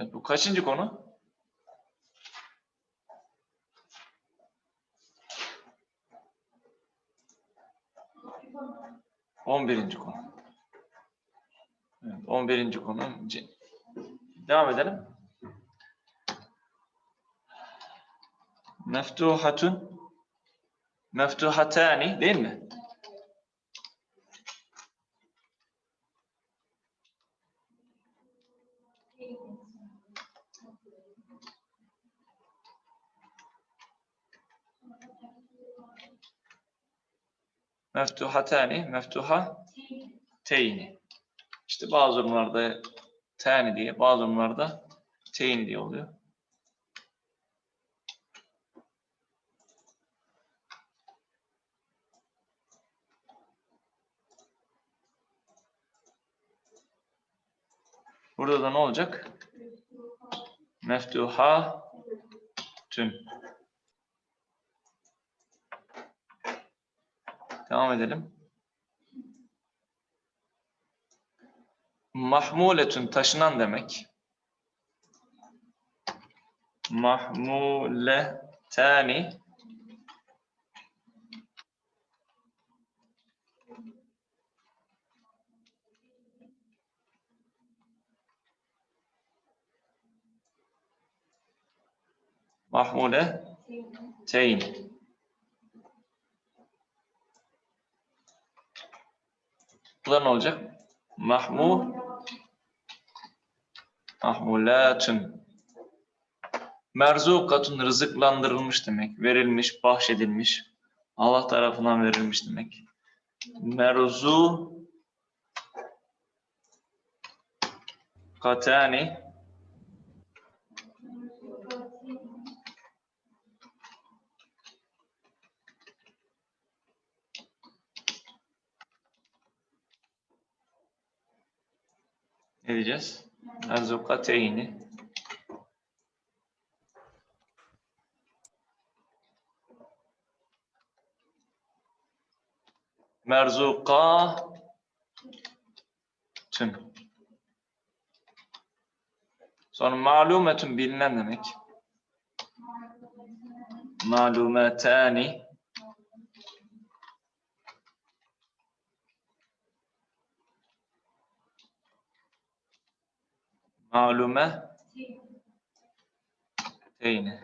Evet, bu kaçıncı konu? On birinci konu. Evet, on birinci konu. Devam edelim. Meftuhatun Meftuhatani değil mi? Meftuhatani, meftuha teyni. İşte bazı durumlarda tani diye, bazı durumlarda teyni diye oluyor. Burada da ne olacak? Meftuha tün. Devam edelim. Mahmuletün taşınan demek. Mahmuletani Mahmule teyn. Da ne olacak? Mahmu mahmulatun. Merzukatun rızıklandırılmış demek. Verilmiş, bahşedilmiş. Allah tarafından verilmiş demek. Merzu katani ne diyeceğiz? Merzukateyni Merzuka tün. Sonra malumetün bilinen demek. Malumetani malume teyni.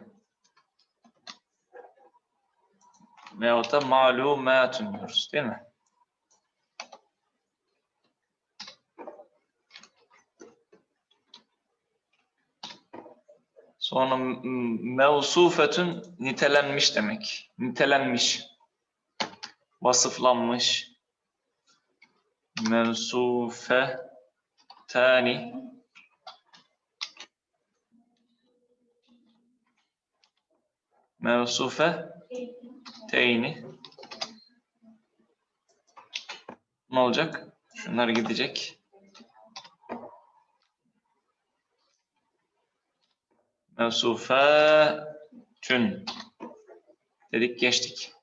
Veyahut da malumatun diyoruz değil mi? Sonra mevsufetün nitelenmiş demek. Nitelenmiş. Vasıflanmış. Mevsufe tani mevsufe teyni ne olacak? Şunlar gidecek. Mevsufetün dedik geçtik.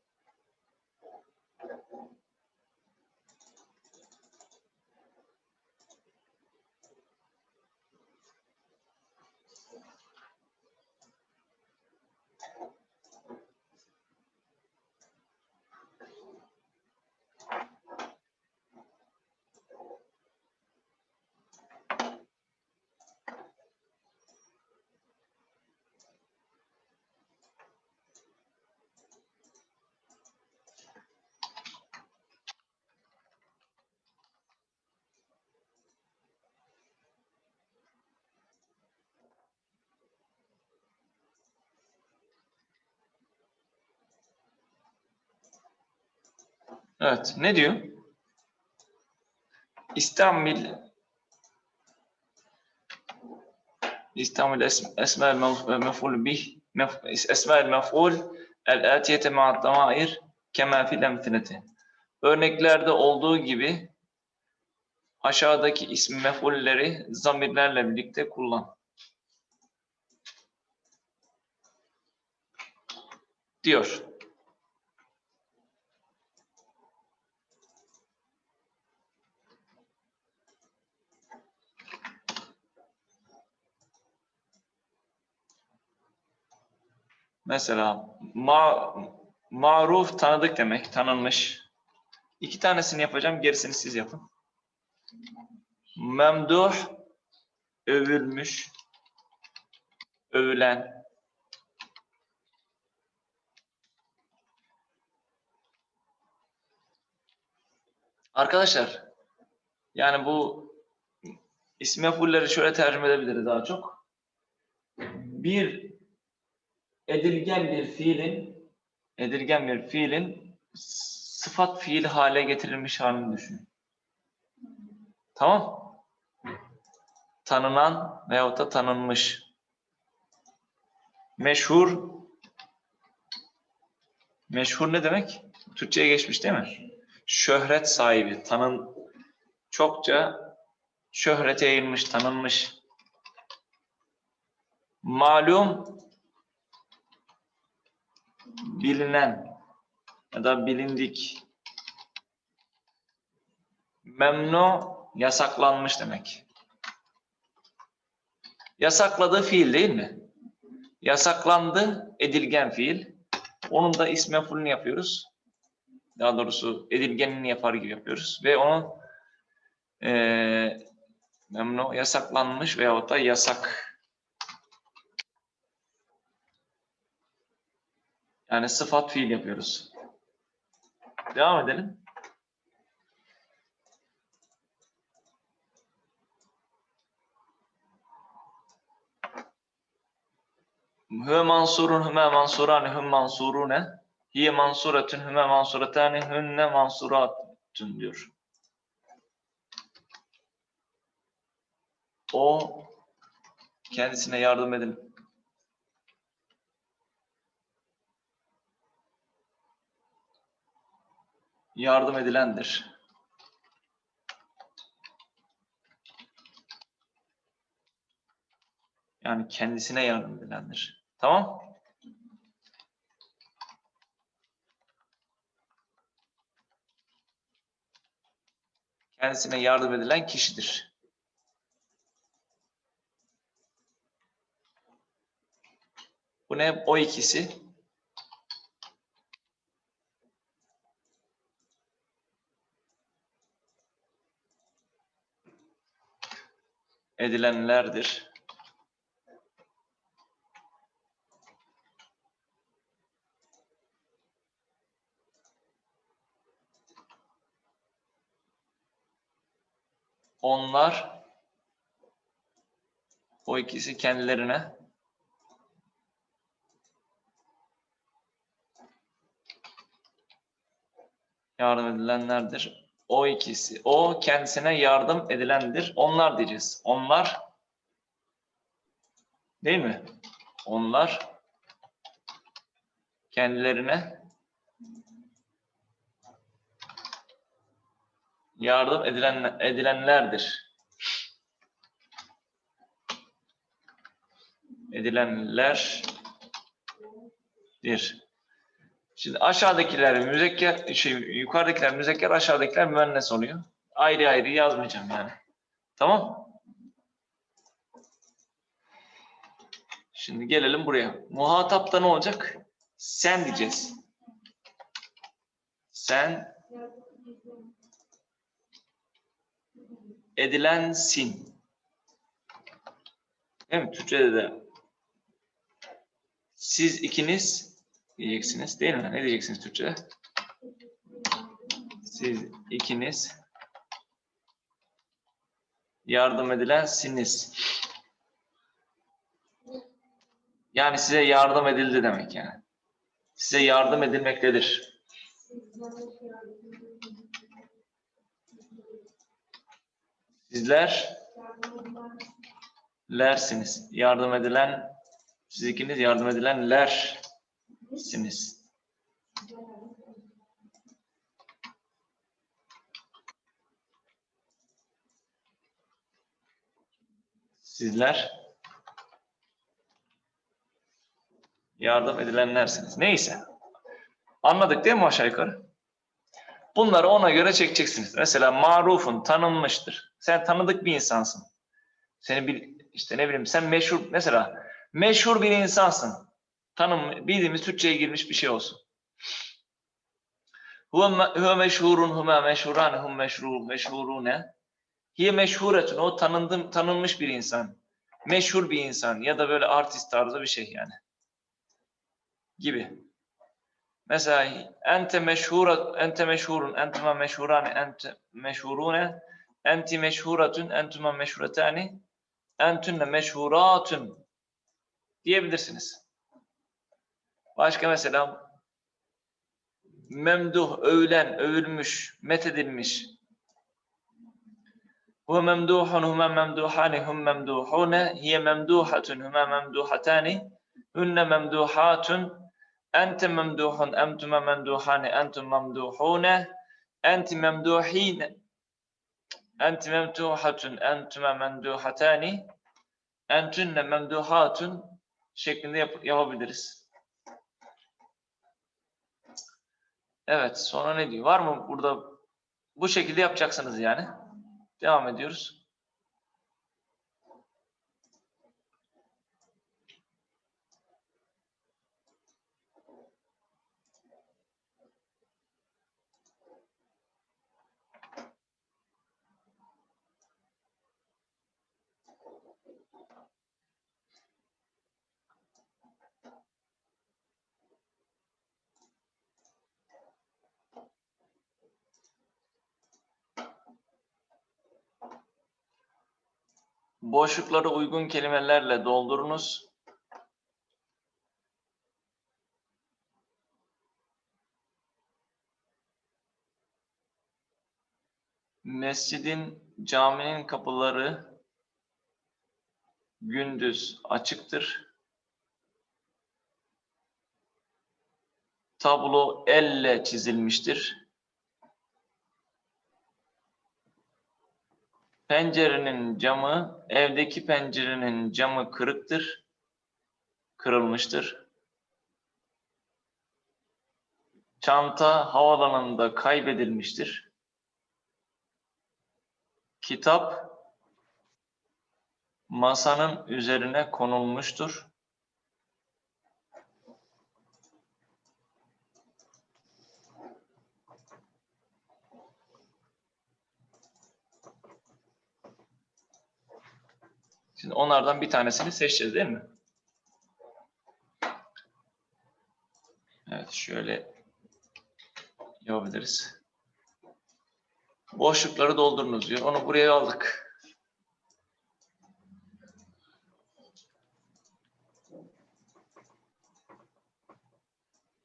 Evet, ne diyor? İstamil İstamil es- esma'l mef- mef'ul bih esma'l mef'ul el atiyete ma'ad damair kema fil emthileti. Örneklerde olduğu gibi aşağıdaki isim mef'ulleri zamirlerle birlikte kullan. Diyor. Mesela ma maruf tanıdık demek, tanınmış. İki tanesini yapacağım, gerisini siz yapın. Memduh övülmüş, övülen. Arkadaşlar, yani bu ismi mef'ulleri şöyle tercüme edebiliriz daha çok. Bir edilgen bir fiilin edilgen bir fiilin sıfat fiil hale getirilmiş halini düşünün. Tamam? Tanınan veyahut da tanınmış. Meşhur Meşhur ne demek? Türkçe'ye geçmiş değil mi? Şöhret sahibi, tanın çokça şöhrete yayılmış, tanınmış. Malum bilinen ya da bilindik. Memnu yasaklanmış demek. Yasakladığı fiil değil mi? Yasaklandı edilgen fiil. Onun da ismi mef'ulünü yapıyoruz. Daha doğrusu edilgenini yapar gibi yapıyoruz. Ve onun eee memnu yasaklanmış veyahut da yasak Yani sıfat fiil yapıyoruz. Devam edelim. Hüve mansurun hüme mansurani hüm mansurune hiye mansuretun hüme mansuretani hünne mansuratun diyor. O kendisine yardım edin. Yardım edilendir. Yani kendisine yardım edilendir. Tamam? Kendisine yardım edilen kişidir. Bu ne? O ikisi edilenlerdir. Onlar o ikisi kendilerine yardım edilenlerdir. O ikisi. O kendisine yardım edilendir. Onlar diyeceğiz. Onlar değil mi? Onlar kendilerine yardım edilen, edilenlerdir. Edilenlerdir. Şimdi aşağıdakiler müzekker, şey, yukarıdakiler müzekker, aşağıdakiler müennes oluyor. Ayrı ayrı yazmayacağım yani. Tamam? Şimdi gelelim buraya. Muhatapta ne olacak? Sen diyeceğiz. Sen edilensin. Değil mi? Türkçe'de de siz ikiniz diyeceksiniz değil mi? Ne diyeceksiniz Türkçe'de? Siz ikiniz yardım edilensiniz. Yani size yardım edildi demek yani. Size yardım edilmektedir. Sizler lersiniz. Yardım edilen siz ikiniz yardım edilenlersiniz. Sizler yardım edilenlersiniz. Neyse. Anladık değil mi aşağı yukarı? Bunları ona göre çekeceksiniz. Mesela marufun tanınmıştır. Sen tanıdık bir insansın. Seni bir işte ne bileyim sen meşhur mesela meşhur bir insansın. Tanım bildiğimiz Türkçe'ye girmiş bir şey olsun. Huve me- huve meşhurun huma meşhuran hum meşhur meşhurune. Hiye meşhuretun o tanındım tanınmış bir insan. Meşhur bir insan ya da böyle artist tarzı bir şey yani. Gibi. Mesela ente meşhura ente meşhurun entuma meşhuran ente meşhurune enti meşhuratun entuma meşhuretani entünne meşhuratun diyebilirsiniz. Başka mesela memduh, övülen, övülmüş, methedilmiş. Huve memduhun, hume memduhani, hum memduhune, hiye memduhatun, hume memduhatani, hunne memduhatun, ente memduhun, emtume memduhani, entum memduhune, enti memduhine, enti memduhatun, entume memduhatani, entünne memduhatun şeklinde yap- yapabiliriz. Evet, sonra ne diyor? Var mı burada? Bu şekilde yapacaksınız yani. Devam ediyoruz. Boşlukları uygun kelimelerle doldurunuz. Mescidin, caminin kapıları gündüz açıktır. Tablo elle çizilmiştir. Pencerenin camı, evdeki pencerenin camı kırıktır, kırılmıştır. Çanta havalanında kaybedilmiştir. Kitap masanın üzerine konulmuştur. Şimdi onlardan bir tanesini seçeceğiz değil mi? Evet şöyle yapabiliriz. Boşlukları doldurunuz diyor. Onu buraya aldık.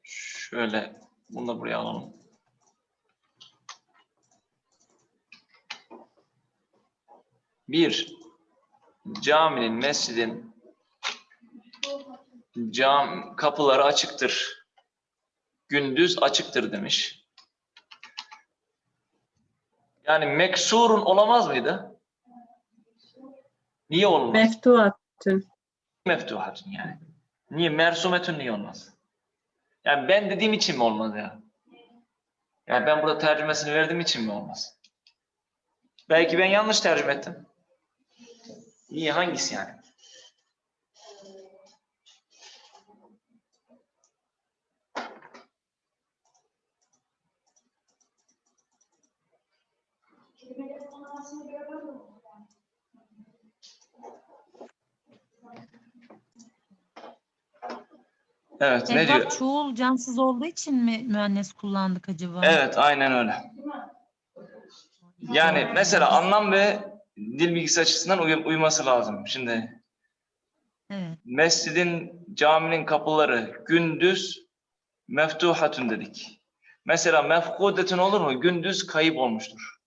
Şöyle bunu da buraya alalım. Bir, caminin, mescidin cam kapıları açıktır. Gündüz açıktır demiş. Yani meksurun olamaz mıydı? Niye olmaz? Meftuhatun. Meftuhatun yani. Niye? Mersumetun niye olmaz? Yani ben dediğim için mi olmaz ya? Yani ben burada tercümesini verdiğim için mi olmaz? Belki ben yanlış tercüme ettim. Niye? Hangisi yani? Evet, ne diyor? Çoğul cansız olduğu için mi müennes kullandık acaba? Evet, aynen öyle. Yani mesela anlam ve dil bilgisi açısından uy- uyması lazım. Şimdi Evet. mescidin, caminin kapıları gündüz meftuhatun dedik. Mesela mefkudetun olur mu? Gündüz kayıp olmuştur.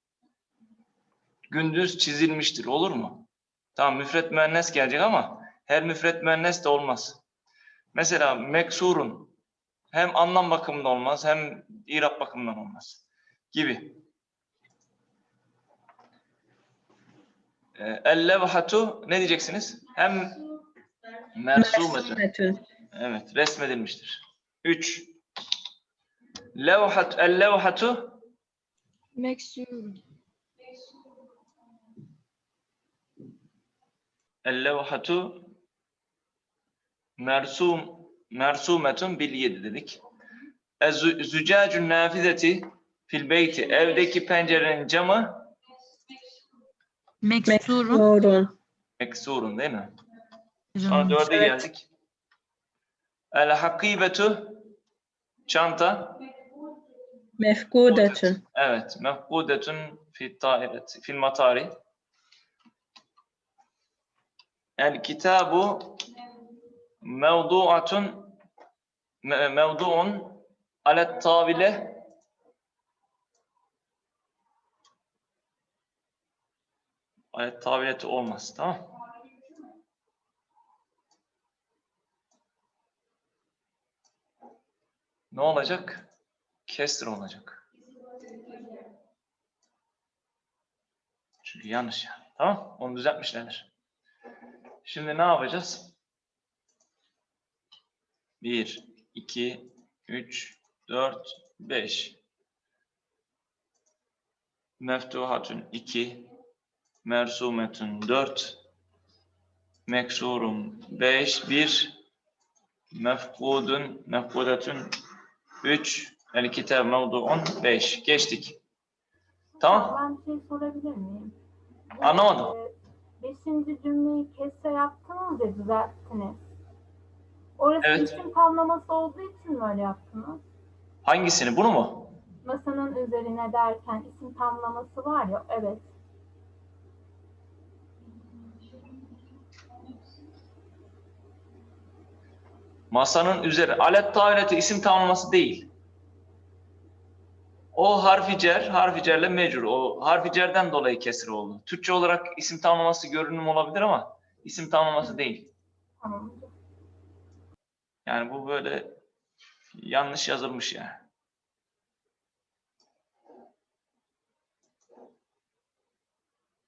Gündüz çizilmiştir. Olur mu? Tamam müfret müennes gelecek ama her müfret müennes de olmaz. Mesela meksurun hem anlam bakımından olmaz hem irap bakımından olmaz gibi. El-levhatu ne diyeceksiniz? Hem mersumetun. Evet, resmedilmiştir. 3. Levhat el-levhatu Meksur. el-levhatu mersum mersumetun bil yedi dedik. Zücacun nafizeti fil beyti. Evdeki pencerenin camı Meksurun. Meksurun. meksurun değil mi? Sonra dörde Evet. geldik. El hakibetu çanta. Mefkudetun. Evet. Mefkudetun fil tairet, fil matari. El kitabu mevduatun me- mevduun alet tavile alet tavileti olmaz tamam ne olacak? Kesir olacak. Çünkü yanlış yani. Tamam? Onu düzeltmişlerdir. Şimdi ne yapacağız? 1, 2, 3, 4, 5. Meftuhatun 2. Mersumetun 4. Meksurun 5. 1. Mefkudun, mefkudetun 3. El kitab mevduun 5. Geçtik. Tamam. Ben şey sorabilir miyim? Anlamadım. e, beşinci cümleyi kesre yaptınız ya düzelttiniz. Orası Evet. isim tamlaması olduğu için mi öyle yaptınız? Hangisini? Bunu mu? Masanın üzerine derken isim tamlaması var ya, evet. Masanın üzeri. Alet tavileti isim tamlaması değil. O harfi cer, harfi cerle mecrur. O harfi cerden dolayı kesir oldu. Türkçe olarak isim tamlaması görünüm olabilir ama isim tamlaması değil. Yani bu böyle yanlış yazılmış yani.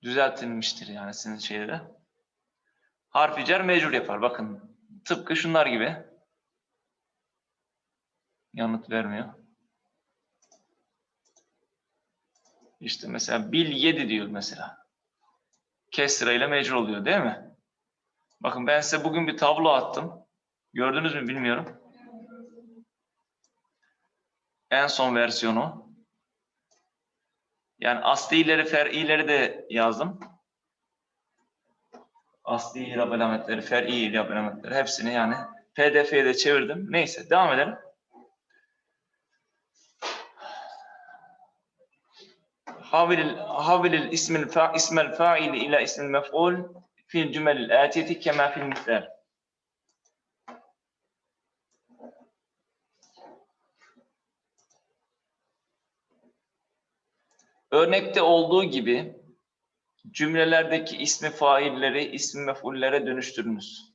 Düzeltilmiştir yani sizin şeyde. Harfi cer mecrur yapar. Bakın tıpkı şunlar gibi. Yanıt vermiyor. İşte mesela bil 7 diyor mesela. Kesra ile mecrur oluyor değil mi? Bakın ben size bugün bir tablo attım. Gördünüz mü bilmiyorum. En son versiyonu. Yani aslileri, fer'ileri de yazdım. Asli irab alametleri, fer'i irab alametleri hepsini yani pdf'ye de çevirdim. Neyse devam edelim. حاول حاول الاسم الفا اسم الفاعل الى اسم المفعول في الجمل الآتية كما في المثال. Örnekte olduğu gibi cümlelerdeki ismi failleri ismi mefullere dönüştürünüz.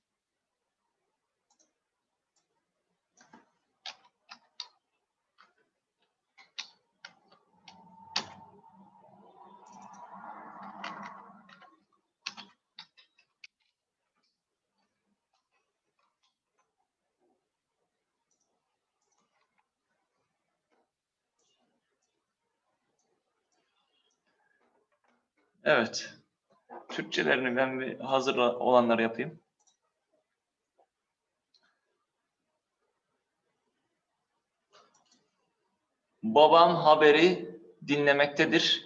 Evet. Türkçelerini ben bir hazır olanları yapayım. Babam haberi dinlemektedir.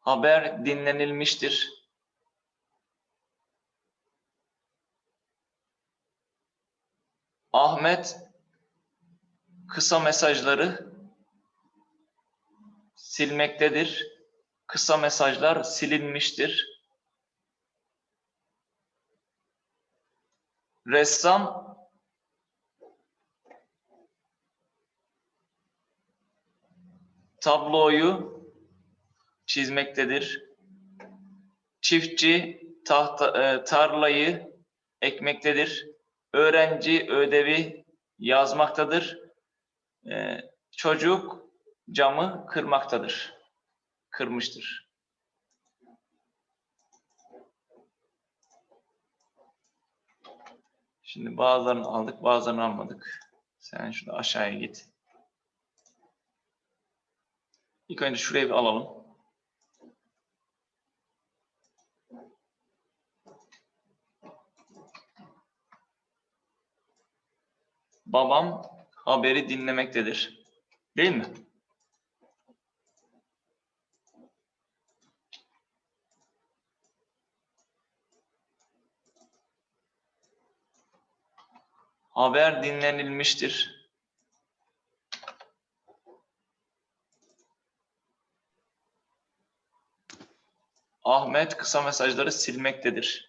Haber dinlenilmiştir. Ahmet kısa mesajları silmektedir. Kısa mesajlar silinmiştir. Ressam tabloyu çizmektedir. Çiftçi tahta, e, tarlayı ekmektedir. Öğrenci ödevi yazmaktadır. E, çocuk camı kırmaktadır. Kırmıştır. Şimdi bazılarını aldık, bazılarını almadık. Sen şurada aşağıya git. İlk önce şurayı bir alalım. babam haberi dinlemektedir. Değil mi? Haber dinlenilmiştir. Ahmet kısa mesajları silmektedir.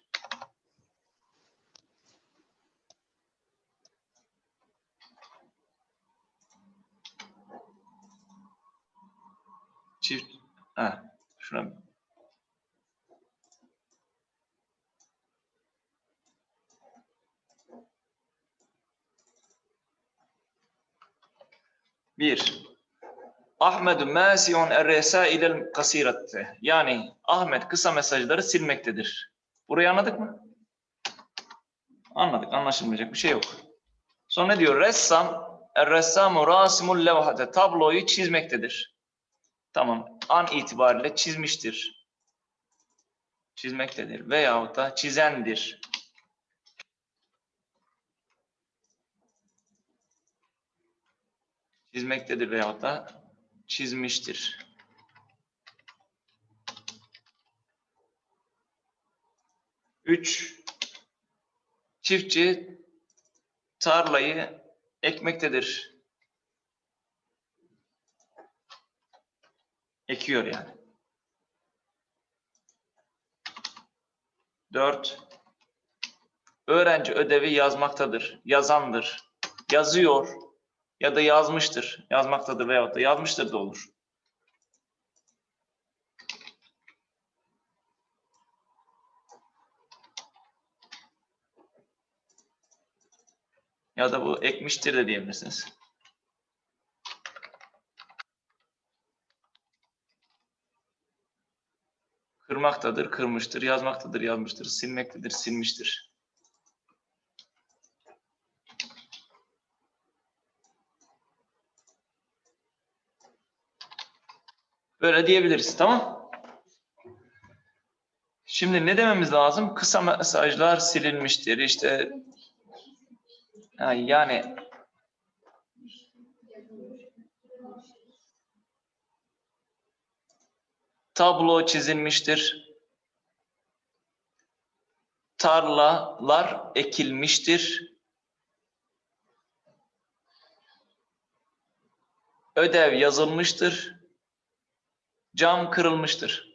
Bir. Ahmedu mâsi'un er-resâilel kasîrette. Yani Ahmet kısa mesajları silmektedir. Burayı anladık mı? Anladık. Anlaşılmayacak bir şey yok. Sonra ne diyor? Ressam er-ressamu rasimul levhate. Tabloyu çizmektedir. Tamam. An itibariyle çizmiştir. Çizmektedir. Veyahut da çizendir. Çizmektedir veyahut da çizmiştir. Üç, çiftçi tarlayı ekmektedir. Ekiyor yani. Dört, öğrenci ödevi yazmaktadır, yazandır, yazıyor ya da yazmıştır, yazmaktadır veyahut da yazmıştır da olur. Ya da bu ekmiştir de diyebilirsiniz. Kırmaktadır, kırmıştır, yazmaktadır, yazmıştır, silmektedir, silmiştir. Böyle diyebiliriz, tamam? Şimdi ne dememiz lazım? Kısa mesajlar silinmiştir. İşte yani tablo çizilmiştir. Tarlalar ekilmiştir. Ödev yazılmıştır. Cam kırılmıştır.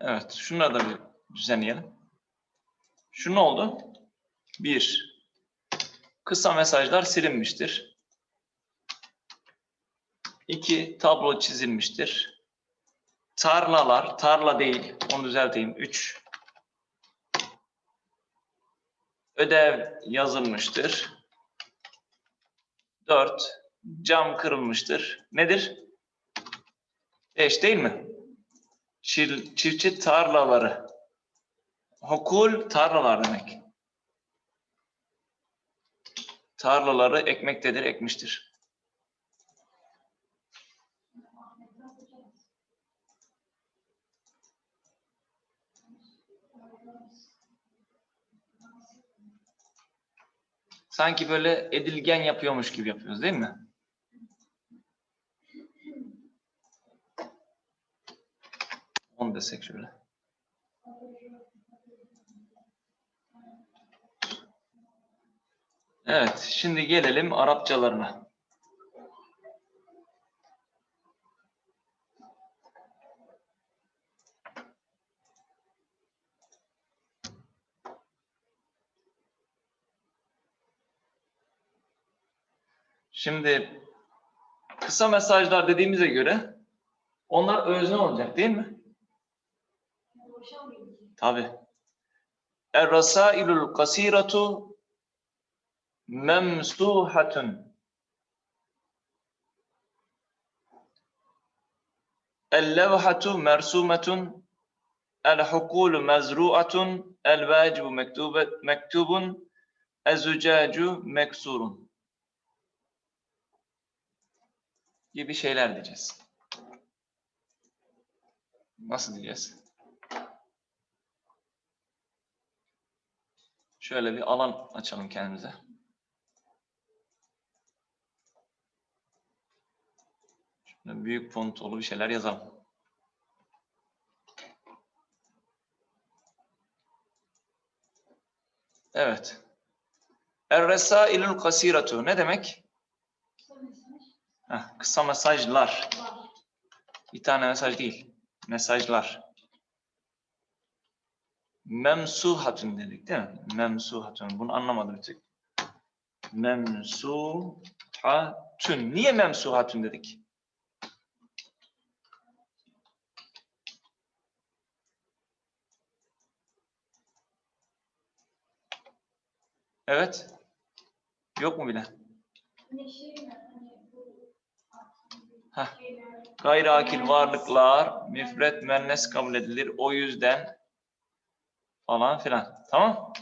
Evet, şunları da bir düzenleyelim. Şu ne oldu? Bir, kısa mesajlar silinmiştir. İki, tablo çizilmiştir. Tarlalar, tarla değil, onu düzelteyim. Üç, ödev yazılmıştır. Dört, cam kırılmıştır. Nedir? Beş değil mi? Çil- çiftçi tarlaları. Hukul tarlalar demek. Tarlaları ekmektedir, ekmiştir. Sanki böyle edilgen yapıyormuş gibi yapıyoruz değil mi? On desek şöyle. Evet, şimdi gelelim Arapçalarına. Şimdi kısa mesajlar dediğimize göre onlar özne olacak değil mi? Tabi. Er-rasailul kasiratu memsuhatun. El-levhatu mersumetun. El-hukulu mezru'atun. El-vacibu mektubun. Ezucacu meksurun. Gibi şeyler diyeceğiz. Nasıl diyeceğiz? Şöyle bir alan açalım kendimize. Şöyle büyük fontolu bir şeyler yazalım. Evet. Er-resailul kasiratu ne demek? Heh, kısa mesajlar. Bir tane mesaj değil. Mesajlar. Memsuhatun dedik değil mi? Memsuhatun. Bunu anlamadım bir tek. Memsuhatun. Niye memsuhatun dedik? Evet. Yok mu bilen? Heh. Gayri akil varlıklar müfret müennes kabul edilir. O yüzden falan filan. Tamam?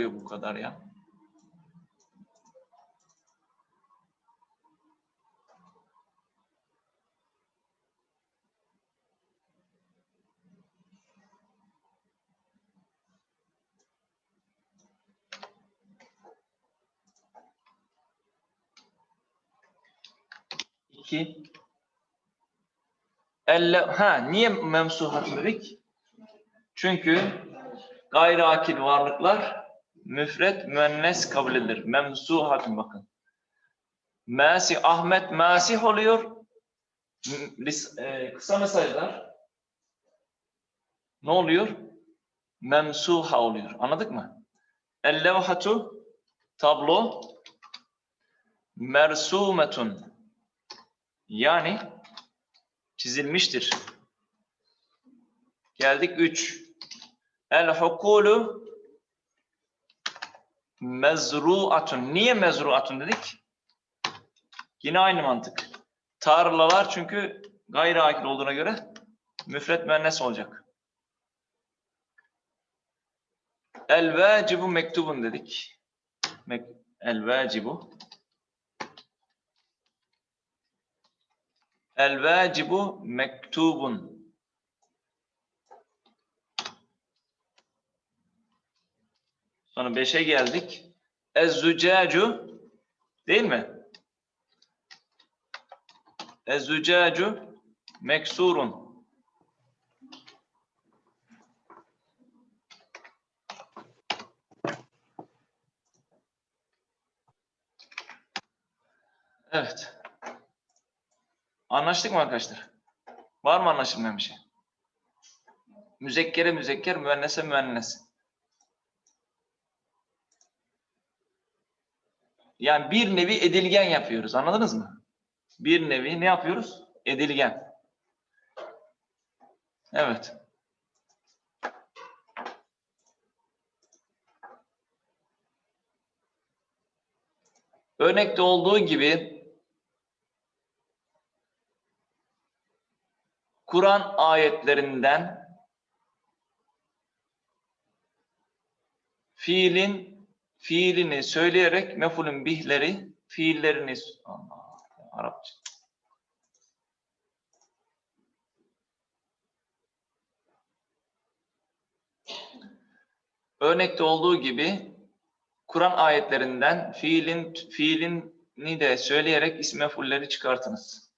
Yoruyor bu kadar ya? İki. Elle, ha, niye memsuhat dedik? Çünkü gayri akil varlıklar müfret müennes kabul edilir. Memsuhatun bakın. Masih Ahmet Masih oluyor. E, kısa mesajlar ne oluyor? Memsuha oluyor. Anladık mı? El-levhatu tablo mersumetun yani çizilmiştir. Geldik 3. El-hukulu mezruatun. Niye mezruatun dedik? Yine aynı mantık. Tarlalar çünkü gayri akil olduğuna göre müfret müennes olacak. El vacibu mektubun dedik. Mek- El vacibu. El vacibu mektubun. Sonra 5'e geldik. Ez-zücacu değil mi? Ez-zücacu meksurun. Evet. Anlaştık mı arkadaşlar? Var mı anlaşılmayan bir şey? Müzekkere müzekker, müennese müennes. Yani bir nevi edilgen yapıyoruz. Anladınız mı? Bir nevi ne yapıyoruz? Edilgen. Evet. Örnekte olduğu gibi Kur'an ayetlerinden fiilin fiilini söyleyerek mefulün bihleri fiillerini Allah Arapça Örnekte olduğu gibi Kur'an ayetlerinden fiilin fiilini de söyleyerek isim mefulleri çıkartınız.